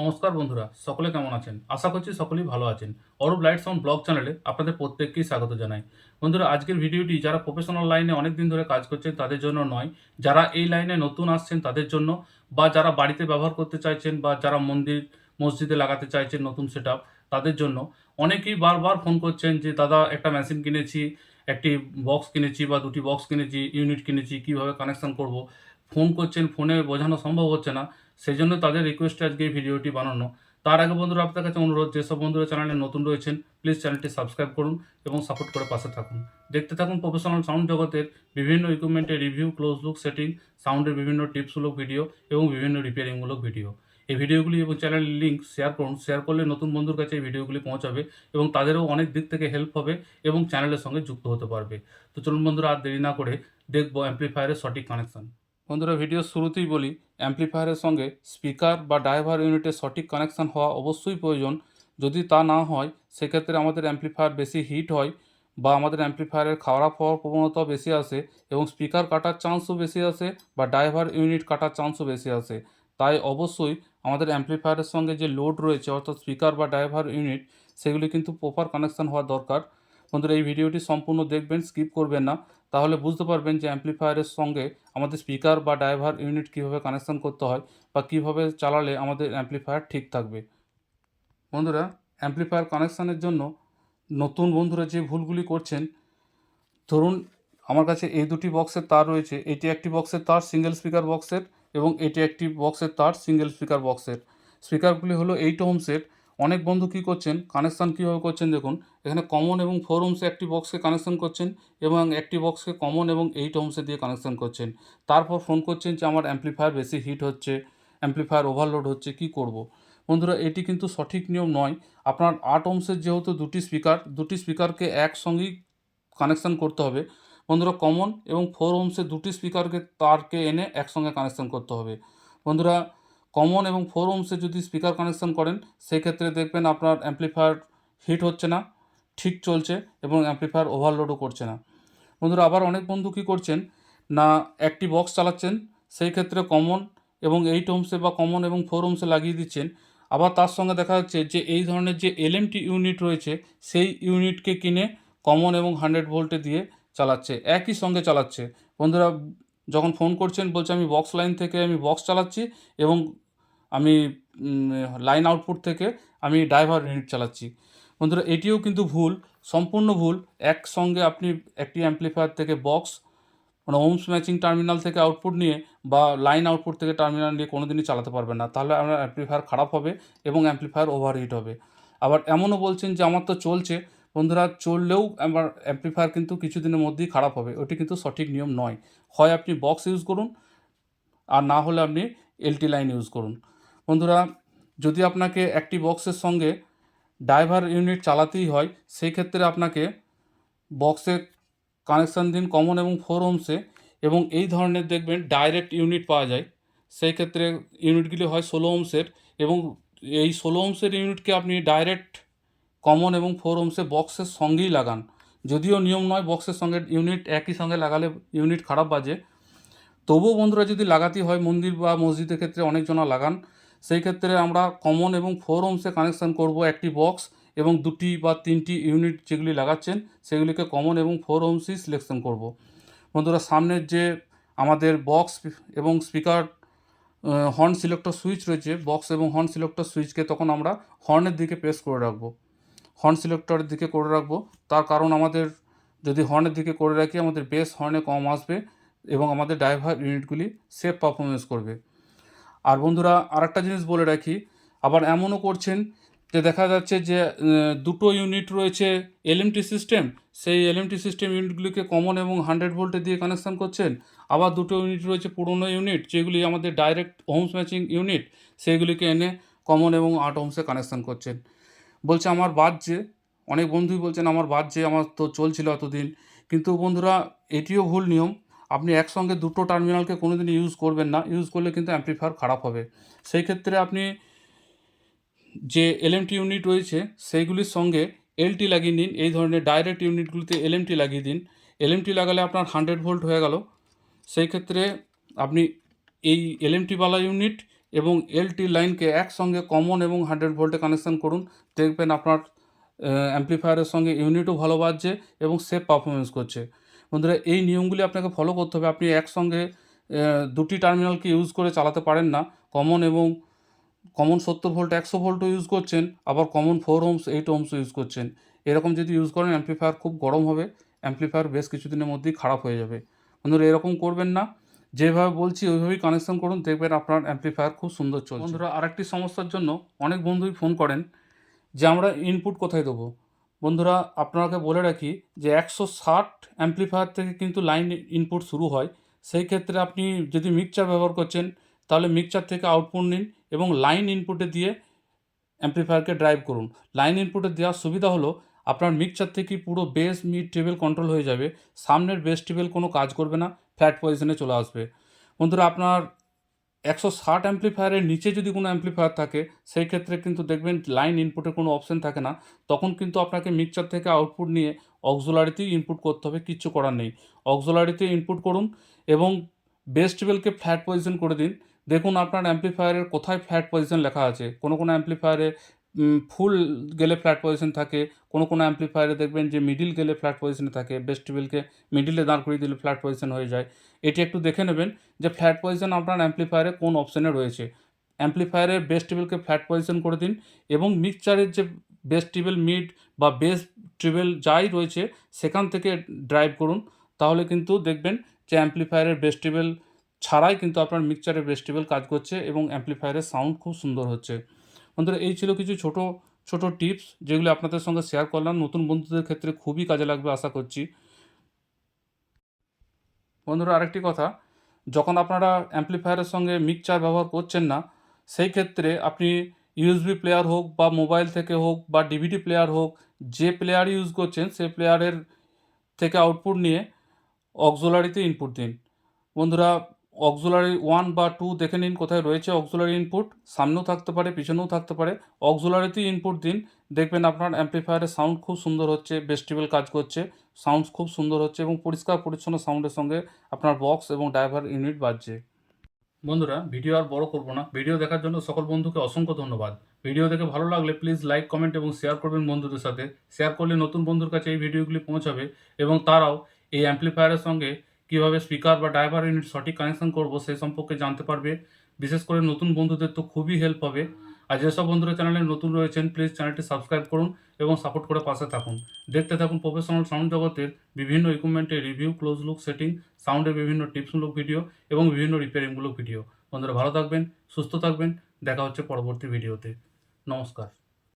নমস্কার বন্ধুরা, সকলে কেমন আছেন? আশা করছি সকলেই ভালো আছেন। অরূপ লাইট সাউন্ড ব্লগ চ্যানেলে আপনাদের প্রত্যেককেই স্বাগত জানাই। বন্ধুরা, আজকের ভিডিওটি যারা প্রফেশনাল লাইনে অনেক দিন ধরে কাজ করছেন তাদের জন্য নয়, যারা এই লাইনে নতুন আসছেন তাদের জন্য, বা যারা বাড়িতে ব্যবহার করতে চাইছেন বা যারা মন্দির, মসজিদে লাগাতে চাইছেন নতুন সেট তাদের জন্য অনেকেই বারবার ফোন করছেন যে, দাদা, একটা মেশিন কিনেছি, একটি বক্স কিনেছি বা দুটি বক্স কিনেছি ইউনিট কিনেছি, কীভাবে কানেকশন করব? ফোন করছেন ফোনে বোঝানো সম্ভব হচ্ছে না। সেই জন্য তাদের রিকোয়েস্টে আজকে এই ভিডিওটি বানানো। তার আগে বন্ধুরা আপনার কাছে অনুরোধ, যেসব বন্ধুরা চ্যানেলে নতুন রয়েছেন প্লিজ চ্যানেলটি সাবস্ক্রাইব করুন এবং সাপোর্ট করে পাশে থাকুন। দেখতে থাকুন প্রফেশনাল সাউন্ড জগতের বিভিন্ন ইকুইপমেন্টের রিভিউ ক্লোজ লুক সেটিং সাউন্ডের বিভিন্ন টিপসমূলক ভিডিও এবং বিভিন্ন রিপেয়ারিংমূলক ভিডিও এই ভিডিওগুলি এবং চ্যানেলের লিঙ্ক শেয়ার করুন। শেয়ার করলে নতুন বন্ধুর কাছে এই ভিডিওগুলি পৌঁছাবে এবং তাদেরও অনেক দিক থেকে হেল্প হবে এবং চ্যানেলের সঙ্গে যুক্ত হতে পারবে। তো চলুন বন্ধুরা, আর দেরি না করে দেখব অ্যাম্প্লিফায়ারের সঠিক কানেকশন বন্ধুরা ভিডিও শুরুতেই বলি অ্যাম্প্লিফায়ারের সঙ্গে স্পিকার বা ড্রাইভার ইউনিটের সঠিক কানেকশান হওয়া অবশ্যই প্রয়োজন। যদি তা না হয়, সেক্ষেত্রে আমাদের অ্যাম্প্লিফায়ার বেশি হিট হয় বা আমাদের অ্যাম্প্লিফায়ারের খারাপ হওয়ার প্রবণতাও বেশি আসে এবং স্পিকার কাটার চান্সও বেশি আসে বা ড্রাইভার ইউনিট কাটার চান্সও বেশি আসে। তাই অবশ্যই আমাদের অ্যাম্প্লিফায়ারের সঙ্গে যে লোড রয়েছে, অর্থাৎ স্পিকার বা ড্রাইভার ইউনিট সেগুলি কিন্তু প্রপার কানেকশান হওয়া দরকার। বন্ধুরা, এই ভিডিওটি সম্পূর্ণ দেখবেন স্কিপ করবেন না। তাহলে বুঝতে পারবেন যে অ্যাম্প্লিফায়ারের সঙ্গে আমাদের স্পিকার বা ড্রাইভার ইউনিট কীভাবে কানেকশন করতে হয় বা কীভাবে চালালে আমাদের অ্যাম্প্লিফায়ার ঠিক থাকবে। বন্ধুরা অ্যাম্প্লিফায়ার কানেকশানের জন্য নতুন বন্ধুরা যে ভুলগুলি করছেন, ধরুন আমার কাছে এই দুটি বক্সের তার রয়েছে। এটি একটি বক্সের তার সিঙ্গেল স্পিকার বক্সের এবং এটি একটি বক্সের তার সিঙ্গেল স্পিকার বক্সের স্পিকারগুলি হলো এইট হোমসের অনেক বন্ধু কী করছেন? কানেকশান কীভাবে করছেন? দেখুন, এখানে কমন এবং ফোর হোমসে একটি বক্সকে কানেকশান করছেন এবং একটি বক্সকে কমন এবং এইট হোমসে দিয়ে কানেকশান করছেন। তারপর ফোন করছেন যে আমার অ্যাম্প্লিফায়ার বেশি হিট হচ্ছে অ্যাম্প্লিফায়ার ওভারলোড হচ্ছে, কি করব। বন্ধুরা, এটি কিন্তু সঠিক নিয়ম নয়। আপনার আট ওমসের যেহেতু দুটি স্পিকার দুটি স্পিকারকে একসঙ্গেই কানেকশান করতে হবে। বন্ধুরা কমন এবং ফোর ওমসের দুটি স্পিকারকে তারকে এনে একসঙ্গে কানেকশান করতে হবে। বন্ধুরা কমন এবং ফোর ওমসে যদি স্পিকার কানেকশান করেন, সেক্ষেত্রে দেখবেন আপনার অ্যাম্প্লিফায়ার হিট হচ্ছে না, ঠিক চলছে এবং অ্যাম্প্লিফায়ার ওভারলোডও করছে না। বন্ধুরা, আবার অনেক বন্ধু কী করছেন? না, একটি বক্স চালাচ্ছেন, সেই ক্ষেত্রে কমন এবং এইট ওমসে বা কমন এবং ফোর ওমসে লাগিয়ে দিচ্ছেন। আবার তার সঙ্গে দেখা যাচ্ছে যে, এই ধরনের যে এলএমটি ইউনিট রয়েছে, সেই ইউনিটকে কিনে কমন এবং হান্ড্রেড ভোল্টে দিয়ে চালাচ্ছে, একই সঙ্গে চালাচ্ছে। বন্ধুরা, যখন ফোন করছেন, বলছে, আমি বক্স লাইন থেকে আমি বক্স চালাচ্ছি এবং আমি লাইন আউটপুট থেকে আমি ড্রাইভার ইউনিট চালাচ্ছি। বন্ধুরা, এটিও কিন্তু ভুল, সম্পূর্ণ ভুল। একসঙ্গে আপনি একটি অ্যাম্প্লিফায়ার থেকে বক্স মানে ওমস ম্যাচিং টার্মিনাল থেকে আউটপুট নিয়ে বা লাইন আউটপুট থেকে টার্মিনাল নিয়ে কোনো দিনই চালাতে পারবেন না। তাহলে আপনার অ্যাম্প্লিফায়ার খারাপ হবে এবং অ্যাম্প্লিফায়ার ওভারহিট হবে। আবার এমনও বলছেন যে আমার তো চলছে। বন্ধুরা, চললেও আমার অ্যাম্প্লিফায়ার কিন্তু কিছুদিনের মধ্যেই খারাপ হবে। ওটি কিন্তু সঠিক নিয়ম নয়। হয় আপনি বক্স ইউজ করুন, আর না হলে আপনি এলটি লাইন ইউজ করুন। বন্ধুরা, যদি আপনাকে একটি বক্সের সঙ্গে ড্রাইভার ইউনিট চালাতেই হয়, সেই ক্ষেত্রে আপনাকে বক্সে কানেকশান দিন কমন এবং ফোর ওমসে এবং এই ধরনের দেখবেন ডাইরেক্ট ইউনিট পাওয়া যায়। সেই ক্ষেত্রে ইউনিটগুলি হয় ষোলো ওমসের এবং এই ষোলো ওমসের ইউনিটকে আপনি ডাইরেক্ট কমন এবং ফোর ওমসে বক্সের সঙ্গেই লাগান। যদিও নিয়ম নয় বক্সের সঙ্গে, ইউনিট একই সঙ্গে লাগালে ইউনিট খারাপ বাজে। তবুও বন্ধুরা যদি লাগাতে হয়, মন্দির বা মসজিদের ক্ষেত্রে অনেকজনা লাগান। সেই ক্ষেত্রে আমরা কমন এবং ফোর ওমসে কানেকশান করব একটি বক্স এবং দুটি বা তিনটি ইউনিট যেগুলি লাগাচ্ছেন, সেগুলিকে কমন এবং ফোর ওমসই সিলেকশন করব। বন্ধুরা, সামনের যে আমাদের বক্স এবং স্পিকার হর্ন সিলেক্টর সুইচ রয়েছে বক্স এবং হর্ন সিলেক্টর সুইচকে তখন আমরা হর্নের দিকে প্রেস করে রাখব। হর্ন সিলেক্টরের দিকে করে রাখব। তার কারণ আমাদের, যদি হর্নের দিকে করে রাখি, আমাদের বেস হর্নে কম আসবে এবং আমাদের ড্রাইভার ইউনিটগুলি সেফ পারফরমেন্স করবে। আর বন্ধুরা, আরেকটা জিনিস বলে রাখি, আবার এমনও করছেন যে দেখা যাচ্ছে যে দুটো ইউনিট রয়েছে এলএমটি সিস্টেম সেই এলএমটি সিস্টেম ইউনিটগুলিকে কমন এবং হান্ড্রেড ভোল্টে দিয়ে কানেকশান করছেন। আবার দুটো ইউনিট রয়েছে পুরনো ইউনিট যেগুলি আমাদের ডাইরেক্ট হোমস ম্যাচিং ইউনিট সেইগুলিকে এনে কমন এবং আট হোমসে কানেকশান করছেন। বলছে, আমার বাজছে। অনেক বন্ধুই বলছেন, আমার বাজছে, আমার তো চলছিল এতদিন। কিন্তু বন্ধুরা, এটিও ভুল নিয়ম। আপনি একসঙ্গে দুটো টার্মিনালকে কোনো দিন ইউজ করবেন না। ইউজ করলে কিন্তু অ্যাম্প্লিফায়ার খারাপ হবে। সেই ক্ষেত্রে আপনি যে এলএমটি ইউনিট রয়েছে, সেইগুলির সঙ্গে এলটি লাগিয়ে নিন। এই ধরনের ডাইরেক্ট ইউনিটগুলিতে এলএমটি লাগিয়ে দিন। এলএমটি লাগালে আপনার হান্ড্রেড ভোল্ট হয়ে গেল। সেই ক্ষেত্রে আপনি এই এলএমটিওয়ালা ইউনিট এবং এলটি লাইনকে একসঙ্গে কমন এবং হান্ড্রেড ভোল্টে কানেকশন করুন। দেখবেন আপনার অ্যাম্প্লিফায়ারের সঙ্গে ইউনিটও ভালো বাজছে এবং সেফ পারফরমেন্স করছে। বন্ধুরা, এই নিয়মগুলি আপনাকে ফলো করতে হবে। আপনি একসঙ্গে দুটি টার্মিনালকে ইউজ করে চালাতে পারেন না। কমন এবং কমন সত্তর ভোল্ট একশো ভোল্টও ইউজ করছেন, আবার কমন ফোর ওমস এইট ওমসও ইউজ করছেন। এরকম যদি ইউজ করেন অ্যাম্প্লিফায়ার খুব গরম হবে অ্যাম্প্লিফায়ার বেশ কিছুদিনের মধ্যেই খারাপ হয়ে যাবে। বন্ধুরা, এরকম করবেন না। যেভাবে বলছি, ওইভাবেই কানেকশন করুন, দেখবেন আপনার অ্যাম্প্লিফায়ার খুব সুন্দর চলছে। বন্ধুরা, আরেকটি সমস্যার জন্য অনেক বন্ধুই ফোন করেন যে, আমরা ইনপুট কোথায় দেবো? বন্ধুরা, আপনাকে বলে রাখি যে একশো ষাট অ্যাম্প্লিফায়ার থেকে কিন্তু লাইন ইনপুট শুরু হয়। সেই ক্ষেত্রে আপনি যদি মিক্সচার ব্যবহার করছেন, তাহলে মিক্সচার থেকে আউটপুট নিন এবং লাইন ইনপুটে দিয়ে অ্যাম্প্লিফায়ারকে ড্রাইভ করুন। লাইন ইনপুটে দেওয়ার সুবিধা হলো, আপনার মিক্সচার থেকে পুরো বেস মিড টেবিল কন্ট্রোল হয়ে যাবে। সামনের বেস টেবিল কোনো কাজ করবে না ফ্ল্যাট পজিশনে চলে আসবে। বন্ধুরা, আপনার একশো ষাট অ্যাম্প্লিফায়ারের নিচে যদি কোনো অ্যাম্প্লিফায়ার থাকে, সেই ক্ষেত্রে কিন্তু দেখবেন লাইন ইনপুটের কোনো অপশন থাকে না। তখন কিন্তু আপনাকে মিক্সচার থেকে আউটপুট নিয়ে অক্সোলারিতেই ইনপুট করতে হবে, কিচ্ছু করার নেই। অক্সোলারিতে ইনপুট করুন এবং বেস ফ্ল্যাট পজিশন করে দিন। দেখুন আপনার অ্যাম্প্লিফায়ারের কোথায় ফ্ল্যাট পজিশন লেখা আছে। কোনো কোনো অ্যাম্প্লিফায়ারে ফুল গেলে ফ্ল্যাট পজিশন থাকে। কোনো কোনো অ্যাম্প্লিফায়ারে দেখবেন যে মিডিল গেলে ফ্ল্যাট পজিশনে থাকে। বেস টেবিলকে মিডিলে দাঁড় করিয়ে দিলে ফ্ল্যাট পজিশন হয়ে যায়। এটি একটু দেখে নেবেন যে ফ্ল্যাট পজিশন আপনার অ্যাম্প্লিফায়ারে কোন অপশানে রয়েছে। অ্যাম্প্লিফায়ারের বেস টেবিলকে ফ্ল্যাট পজিশন করে দিন এবং মিক্সচারের যে বেস মিড বা বেস টেবিল যাই রয়েছে সেখান থেকে ড্রাইভ করুন। তাহলে কিন্তু দেখবেন যে অ্যাম্প্লিফায়ারের বেস ছাড়াই কিন্তু আপনার মিক্সচারের বেস কাজ করছে এবং অ্যাম্প্লিফায়ারের সাউন্ড খুব সুন্দর হচ্ছে। বন্ধুরা, এই ছিল কিছু ছোট ছোট টিপস যেগুলো আপনাদের সঙ্গে শেয়ার করলাম। নতুন বন্ধুদের ক্ষেত্রে খুবই কাজে লাগবে, আশা করছি। বন্ধুরা, আরেকটি কথা, যখন আপনারা অ্যাম্প্লিফায়ারের সঙ্গে মিক্সচার ব্যবহার করছেন না, সেই ক্ষেত্রে আপনি ইউএসবি প্লেয়ার হোক বা মোবাইল থেকে হোক বা ডিভিডি প্লেয়ার হোক, যে প্লেয়ার ইউজ করছেন, সেই প্লেয়ারের থেকে আউটপুট নিয়ে অক্সোলারিতে ইনপুট দিন। বন্ধুরা অক্সোলারি ওয়ান বা টু দেখে নিন কোথায় রয়েছে অক্সুলারি ইনপুট সামনেও থাকতে পারে, পিছনেও থাকতে পারে। অক্সোলারিতেই ইনপুট দিন। দেখবেন আপনার অ্যাম্প্লিফায়ারের সাউন্ড খুব সুন্দর হচ্ছে বেস্টিবেল কাজ করছে সাউন্ড খুব সুন্দর হচ্ছে এবং পরিষ্কার পরিচ্ছন্ন সাউন্ডের সঙ্গে আপনার বক্স এবং ড্রাইভার ইউনিট বাজছে। বন্ধুরা ভিডিও আর বড় করব না। ভিডিও দেখার জন্য সকল বন্ধুকে অসংখ্য ধন্যবাদ। ভিডিও দেখে ভালো লাগলে প্লিজ লাইক কমেন্ট এবং শেয়ার করবেন বন্ধুদের সাথে। শেয়ার করলে নতুন বন্ধুর কাছে এই ভিডিওগুলি পৌঁছাবে এবং তারাও এই অ্যাম্প্লিফায়ারের সঙ্গে কীভাবে স্পিকার বা ড্রাইভার ইউনিট সঠিক কানেকশন করব সে সম্পর্কে জানতে পারবে। বিশেষ করে নতুন বন্ধুদের তো খুবই হেল্প হবে। আর যেসব বন্ধুরা চ্যানেলে নতুন রয়েছেন প্লিজ চ্যানেলটি সাবস্ক্রাইব করুন এবং সাপোর্ট করে পাশে থাকুন। দেখতে থাকুন প্রফেশনাল সাউন্ড জগতের বিভিন্ন ইকুইপমেন্টের রিভিউ ক্লোজ লুক সেটিং সাউন্ডের বিভিন্ন টিপসমূলক ভিডিও এবং বিভিন্ন রিপেয়ারিংমূলক ভিডিও বন্ধুরা ভালো থাকবেন, সুস্থ থাকবেন। দেখা হচ্ছে পরবর্তী ভিডিওতে নমস্কার।